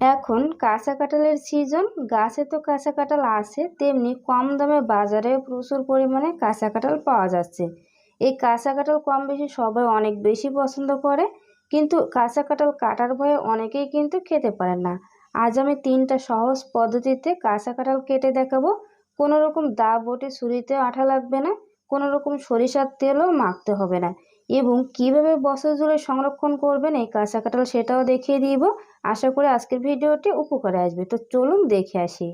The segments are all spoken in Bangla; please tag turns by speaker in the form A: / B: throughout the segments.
A: এখন কাঁচা কাঁঠালের সিজন গাছে তো কাঁচা কাঁঠাল আছে, তেমনি কম দামে বাজারে প্রচুর পরিমাণে কাঁচা কাঁঠাল পাওয়া যাচ্ছে। এই কাঁচা কাঁঠাল কম বেশি সবাই অনেক বেশি পছন্দ করে, কিন্তু কাঁচা কাঁঠাল কাটার ভয়ে অনেকেই কিন্তু খেতে পারেন না। আজ আমি তিনটা সহজ পদ্ধতিতে কাঁচা কাঁঠাল কেটে দেখাবো। কোনো রকম দা বটে ছুরিতে আঠা লাগবে না কোনো রকম সরিষার তেলও মাখতে হবে না। এবং কীভাবে বছর জুড়ে সংরক্ষণ করবেন এই কাঁচা কাঁঠাল সেটাও দেখিয়ে দিব। আশা করি আজকের ভিডিওটি উপকারে আসবে। তো চলুন দেখে আসি।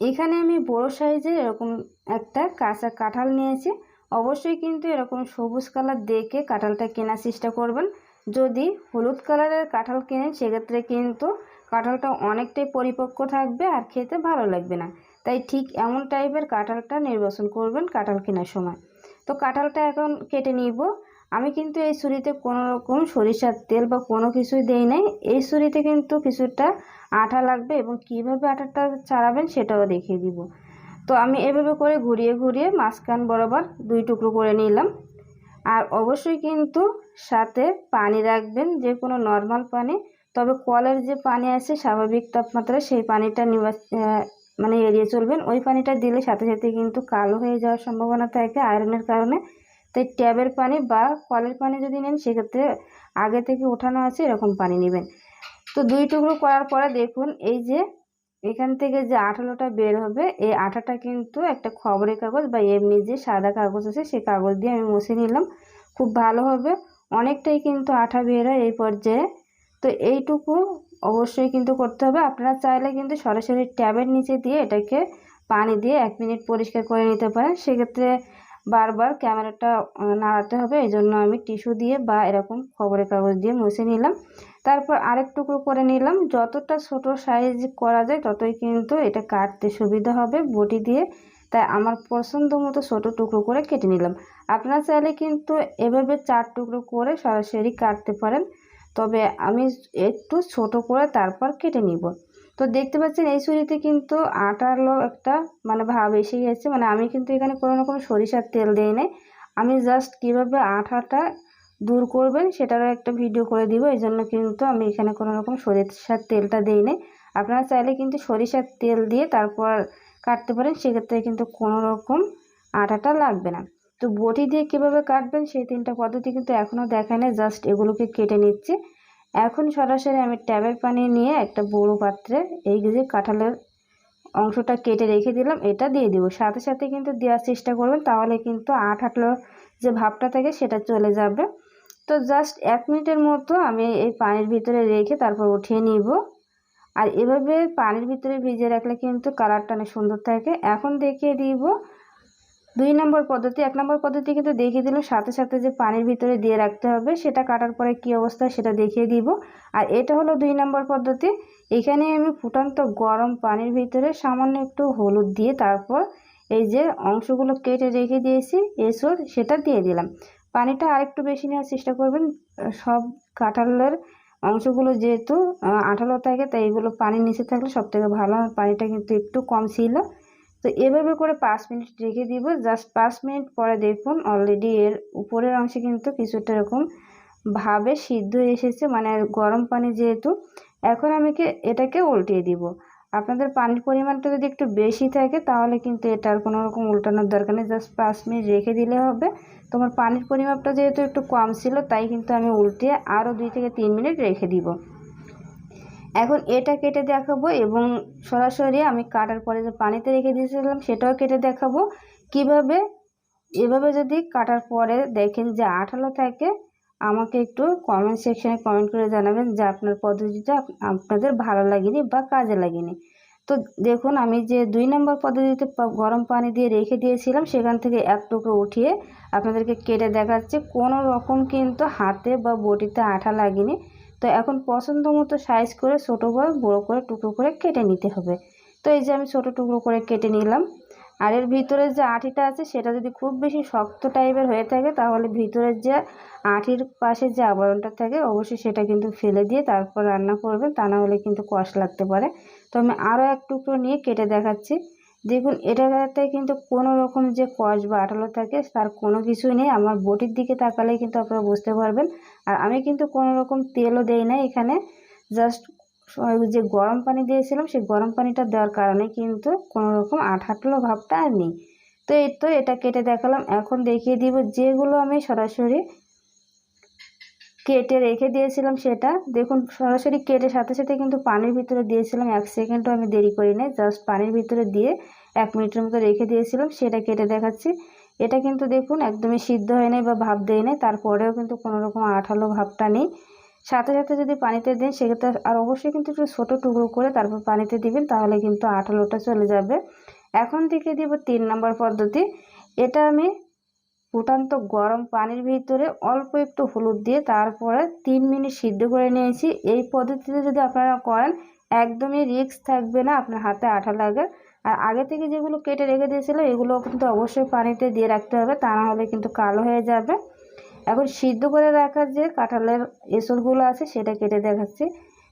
A: এখানে আমি বড় সাইজের এরকম একটা কাঁচা কাঁঠাল নিয়েছি। অবশ্যই কিন্তু এরকম সবুজ কালার দেখে কাঁঠালটা কেনার চেষ্টা করবেন। যদি হলুদ কালারের কাঁঠাল কেনেন সেক্ষেত্রে কিন্তু কাঁঠালটা অনেকটাই পরিপক্ক থাকবে আর খেতে ভালো লাগবে না। তাই ঠিক এমন টাইপের কাঁঠালটা নির্বাচন করবেন কাঁঠাল কেনার সময়। তো কাঁঠালটা এখন কেটে নিব। আমি কিন্তু এই ছুরিতে কোনো রকম সরিষার তেল বা কোনো কিছুই দেই নাই। এই ছুরিতে কিন্তু কিছুটা আঠা লাগবে এবং কীভাবে আঠাটা ছাড়াবেন সেটাও দেখিয়ে দিব। তো আমি এভাবে করে ঘুরিয়ে ঘুরিয়ে মাঝখান বরাবর দুই টুকরো করে নিলাম। আর অবশ্যই কিন্তু সাথে পানি রাখবেন, যে কোনো নর্মাল পানি। তবে কলের যে পানি আছে, স্বাভাবিক তাপমাত্রায় সেই পানিটা নিবা মানে এড়িয়ে চলবেন। ওই পানিটা দিলে সাথে সাথে কিন্তু কালো হয়ে যাওয়ার সম্ভাবনা থাকে আয়রনের কারণে। তাই ট্যাবের পানি বা কলের পানি যদি নেন, সেক্ষেত্রে আগে থেকে ওঠানো আছে, এরকম পানি নেবেন। তো দুই টুকরো করার পরে দেখুন, এই যে এখান থেকে যে আঠালোটা বের হবে, এই আঠাটা কিন্তু একটা খবরের কাগজ বা এমনি যে সাদা কাগজ আছে সেই কাগজ দিয়ে আমি মুছে নিলাম। খুব ভালো হবে। অনেকটাই কিন্তু আঠা বের হয় এই পর্যায়ে। তো এইটুকু অবশ্যই কিন্তু করতে হবে। আপনারা চাইলে কিন্তু সরাসরি ট্যাবের নিচে দিয়ে এটাকে পানি দিয়ে এক মিনিট পরিষ্কার করে নিতে পারেন। সেক্ষেত্রে বারবার ক্যামেরাটা নাড়াতে হবে। এই জন্য আমি টিস্যু দিয়ে বা এরকম খবরের কাগজ দিয়ে মুছে নিলাম। তারপর আরেক টুকরো করে নিলাম। যতটা ছোট সাইজ করা যায়, ততই কিন্তু এটা কাটতে সুবিধা হবে বটি দিয়ে। তাই আমার পছন্দ মতো ছোটো টুকরো করে কেটে নিলাম। আপনারা চাইলে কিন্তু এভাবে চার টুকরো করে সরাসরি কাটতে পারেন। তবে আমি একটু ছোট করে তারপর কেটে নিব। তো দেখতে পাচ্ছেন এই ছুরিতে কিন্তু আটারও একটা মানে ভাব এসে গেছে। মানে আমি কিন্তু এখানে কোনো কোনো সরিষার তেল দিই নাই। আমি জাস্ট কীভাবে আঠাটা দূর করবেন সেটারও একটা ভিডিও করে দিব। এই জন্য কিন্তু আমি এখানে কোনো রকম সরিষার তেলটা দিই নাই। আপনারা চাইলে কিন্তু সরিষার তেল দিয়ে তারপর কাটতে পারেন। সেক্ষেত্রে কিন্তু কোনো রকম আটাটা লাগবে না। তো বটি দিয়ে কীভাবে কাটবেন সেই তিনটা পদ্ধতি কিন্তু এখনও দেখায় না জাস্ট এগুলোকে কেটে নিচ্ছে। এখন সরাসরি আমি ট্যাবের পানি নিয়ে একটা বড় পাত্রে এই যে কাঁঠালের অংশটা কেটে রেখে দিলাম, এটা দিয়ে দিব। সাথে সাথে কিন্তু দেওয়ার চেষ্টা করবেন, তাহলে কিন্তু আট আটলো যে ভাবটা থাকে সেটা চলে যাবে। তো জাস্ট এক মিনিটের মতো আমি এই পানির ভিতরে রেখে তারপর উঠিয়ে নিব। আর এভাবে পানির ভিতরে ভিজিয়ে রাখলে কিন্তু কালারটা অনেক সুন্দর থাকে। এখন দেখিয়ে দিব দুই নম্বর পদ্ধতি, এক নম্বর পদ্ধতি কিন্তু দেখিয়ে দিলাম সাথে সাথে যে পানির ভিতরে দিয়ে রাখতে হবে, সেটা কাটার পরে কি অবস্থা সেটা দেখিয়ে দিব। আর এটা হলো দুই নম্বর পদ্ধতি, এখানে আমি ফুটান্ত গরম পানির ভিতরে সামান্য একটু হলুদ দিয়ে তারপর এই যে অংশগুলো কেটে রেখে দিয়েছি, এসর সেটা দিয়ে দিলাম। পানিটা আরেকটু বেশি নেওয়ার চেষ্টা করবেন, সব কাঁঠালের অংশগুলো যেহেতু আঠালো থাকে, তাই এগুলো পানির নিচে থাকলে সব থেকে ভালো, পানিটা কিন্তু একটু কম ছিল। তো এভাবে করে পাঁচ মিনিট রেখে দিব। জাস্ট পাঁচ মিনিট পরে দেখুন অলরেডি এর উপরের অংশে কিন্তু কিছুটা এরকম ভাবে সিদ্ধ এসেছে মানে গরম পানি যেহেতু। এখন আমি এটাকে উল্টিয়ে দিব। আপনাদের পানির পরিমাণটা যদি একটু বেশি থাকে তাহলে কিন্তু এটার কোনো রকম উল্টানোর দরকার নেই। জাস্ট পাঁচ মিনিট রেখে দিলে হবে। তোমার পানির পরিমাপটা যেহেতু একটু কম ছিল, তাই কিন্তু আমি উল্টে আরও দুই থেকে তিন মিনিট রেখে দিব। এখন এটা কেটে দেখাবো এবং সরাসরি আমি কাটার পরে যে পানিতে রেখে দিয়েছিলাম সেটাও কেটে দেখাবো। কীভাবে? এভাবে যদি কাটার পরে দেখেন যে আঠালো থাকে, আমাকে একটু কমেন্ট সেকশানে কমেন্ট করে জানাবেন যে আপনার পদ্ধতিটা আপনাদের ভালো লাগেনি বা কাজে লাগেনি। তো দেখুন, আমি যে দুই নম্বর পদ্ধতিতে গরম পানি দিয়ে রেখে দিয়েছিলাম, সেখান থেকে এক টুকরো উঠিয়ে আপনাদেরকে কেটে দেখাচ্ছে। কোনো রকম কিন্তু হাতে বা বটিতে আঠা লাগেনি। তো এখন পছন্দ মতো সাইজ করে ছোটো বা বড়ো করে টুকরো করে কেটে নিতে হবে। তো এই যে আমি ছোটো টুকরো করে কেটে নিলাম। আর এর ভিতরের যে আঠিটা আছে, সেটা যদি খুব বেশি শক্ত টাইপের হয়ে থাকে, তাহলে ভিতরের যে আঠির পাশে যে আবরণটা থাকে, অবশ্যই সেটা কিন্তু ফেলে দিয়ে তারপর রান্না করবেন। তা না হলে কিন্তু কষ লাগতে পারে। তো আমি আরও এক টুকরো নিয়ে কেটে দেখাচ্ছি। দেখুন এটাতে কিন্তু কোনো রকম যে কষ বা আঠালো থাকে, তার কোনো কিছুই নেই। আমার বটির দিকে তাকালে কিন্তু আপনারা বুঝতে পারবেন। আর আমি কিন্তু কোনো রকম তেলও দেই না এখানে। জাস্ট যে গরম পানি দিয়েছিলাম, সেই গরম পানিটা দেওয়ার কারণে কিন্তু কোনো রকম আঠাটলো ভাবটা আর নেই। তো এই তো এটা কেটে দেখালাম। এখন দেখিয়ে দিব যেগুলো আমি সরাসরি কেটে রেখে দিয়েছিলাম সেটা। দেখুন, সরাসরি কেটে সাথে সাথে কিন্তু পানির ভিতরে দিয়েছিলাম। এক সেকেন্ডও আমি দেরি করি নাই জাস্ট পানির ভিতরে দিয়ে এক মিনিটের মতো রেখে দিয়েছিলাম, সেটা কেটে দেখাচ্ছি। এটা কিন্তু দেখুন একদমই সিদ্ধ হয় নাই বা ভাব দেয় নাই, তারপরেও কিন্তু কোনো রকম আঠালো ভাবটা নেই। সাথে সাথে যদি পানিতে দেন, সেক্ষেত্রে আর অবশ্যই কিন্তু একটু ছোটো টুকরো করে তারপর পানিতে দিবেন, তাহলে কিন্তু আঠালোটা চলে যাবে। এখন থেকে দিব তিন নম্বর পদ্ধতি। এটা আমি ফুটান্ত গরম পানির ভিতরে অল্প একটু হলুদ দিয়ে তারপরে তিন মিনিট সিদ্ধ করে নিয়েছি। এই পদ্ধতিতে যদি আপনারা করেন, একদমই রিস্ক থাকবে না, আপনার হাতে আঠা লাগে আর আগে থেকে যেগুলো কেটে রেখে দিয়েছিল এগুলো কিন্তু অবশ্যই পানিতে দিয়ে রাখতে হবে, তা না হলে কিন্তু কালো হয়ে যাবে। এখন সিদ্ধ করে রাখা যে কাঁঠালের এসলগুলো আছে, সেটা কেটে দেখাচ্ছি।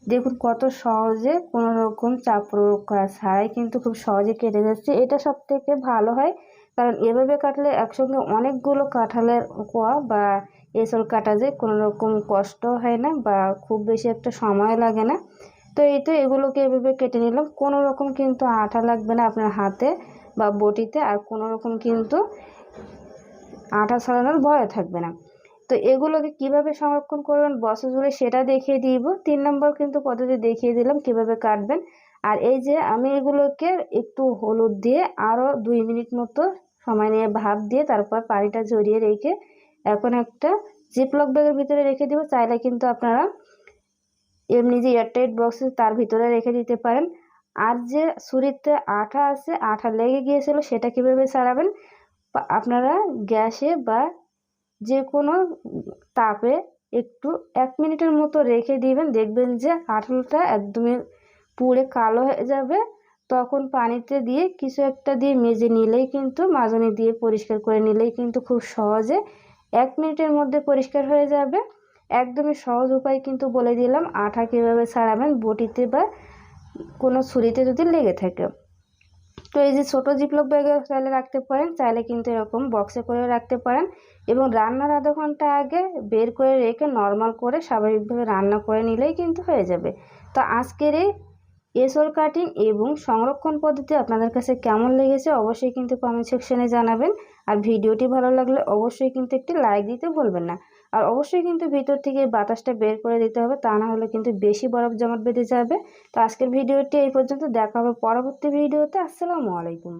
A: দেখুন কত সহজে কোনো রকম চাপ প্রয়োগ করা ছাড়াই কিন্তু খুব সহজে কেটে যাচ্ছে। এটা সব থেকে ভালো হয় কারণ এভাবে কাটলে একসঙ্গে অনেকগুলো কাঁঠালের কোয়া বা এসল কাটা যায় কোনো রকম কষ্ট হয় না বা খুব বেশি একটা সময় লাগে না। তো এই তো এগুলোকে এভাবে কেটে নিলাম। কোনো রকম কিন্তু আঠা লাগবে না আপনার হাতে বা বটিতে আর কোনো রকম কিন্তু আঠা ছাড়ানোর ভয় থাকবে না। তো এগুলোকে কীভাবে সংরক্ষণ করবেন বছর জুড়ে সেটা দেখিয়ে দিব। তিন নম্বর কিন্তু পদ্ধতি দেখিয়ে দিলাম কীভাবে কাটবেন। আর এই যে আমি এগুলোকে একটু হলুদ দিয়ে আরও দুই মিনিট মতো সময় নিয়ে ভাপ দিয়ে তারপর পানিটা জড়িয়ে রেখে এখন একটা জিপলক ব্যাগের ভিতরে রেখে দিব। চাইলে কিন্তু আপনারা এমনি যে এয়ারটাইট বক্সে তার ভিতরে রেখে দিতে পারেন। আর যে ছুরিতে আঠা আছে, আঠা লেগে গিয়েছিল সেটা কীভাবে ছাড়াবেন আপনারা গ্যাসে বা যে কোনো তাপে একটু এক মিনিটের মতো রেখে দিবেন। দেখবেন যে কাঁঠালটা একদমই পুড়ে কালো হয়ে যাবে। তখন পানিতে দিয়ে কিছু একটা দিয়ে মেজে নিলেই কিন্তু মাজনি দিয়ে পরিষ্কার করে নিলেই কিন্তু খুব সহজে এক মিনিটের মধ্যে পরিষ্কার হয়ে যাবে। একদমই সহজ উপায় কিন্তু বলে দিলাম, আঠা কীভাবে ছাড়াবেন, বটিতে বা কোনো ছুরিতে যদি লেগে থাকে। তো এই যে ছোটো জিপলক ব্যাগে চাইলে রাখতে পারেন, চাইলে কিন্তু এরকম বক্সে করে রাখতে পারেন এবং রান্নার আধা ঘণ্টা আগে বের করে রেখে নর্মাল করে স্বাভাবিকভাবে রান্না করে নিলেই কিন্তু হয়ে যাবে। তো আজকের এই এসল কাটিং এবং সংরক্ষণ পদ্ধতি আপনাদের কাছে কেমন লেগেছে অবশ্যই কিন্তু কমেন্ট সেকশনে জানাবেন। আর ভিডিওটি ভালো লাগলে অবশ্যই কিন্তু একটি লাইক দিতে ভুলবেন না। আর অবশ্যই কিন্তু ভিতর থেকে বাতাসটা বের করে দিতে হবে, তা না হলে কিন্তু বেশি বরফ জমাট বেঁধে যাবে। তো আজকের ভিডিওটি এই পর্যন্ত, দেখা হবে পরবর্তী ভিডিওতে। আসসালামু আলাইকুম।